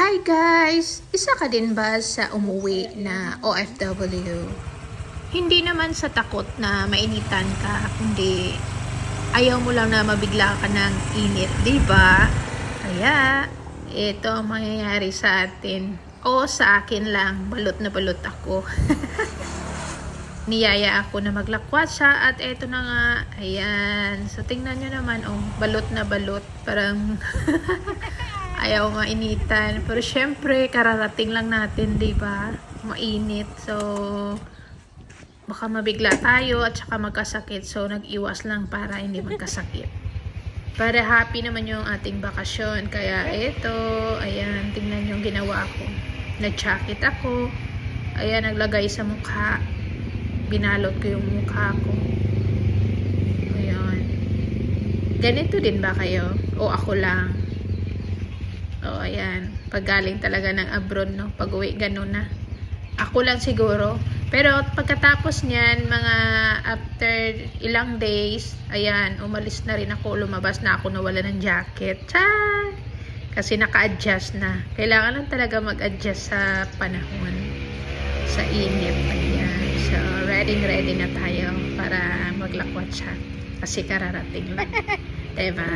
Hi guys! Isa ka din ba sa umuwi na OFW? Hindi naman sa takot na mainitan ka, kundi ayaw mo lang na mabigla ka ng init, di ba? Kaya, ito ang mangyayari sa atin. O sa akin lang, balot na balot ako. Niyaya ako na maglakwatsa at eto na nga, ayan. So tingnan nyo naman, oh, balot na balot. Parang ayaw mainitan. Pero syempre, kararating lang natin, di ba? Mainit. So, baka mabigla tayo at saka magkasakit. So, nag-iwas lang para hindi magkasakit. Para happy naman yung ating bakasyon. Kaya ito, ayan, tingnan yung ginawa ko. Nag-jacket ako. Ayan, naglagay sa mukha. Binalot ko yung mukha ko. Ayan. Ganito din ba kayo? O ako lang? O, ayan. Pag galing talaga ng abroad, no? Pag uwi, ganun na. Ako lang siguro. Pero pagkatapos niyan, mga after ilang days, ayan, umalis na rin ako, lumabas na ako, nawala ng jacket. Char! Kasi naka-adjust na. Kailangan lang talaga mag-adjust sa panahon, sa init. Ayan. So, ready ready na tayo para maglakwat siya. Kasi kararating lang. Diba?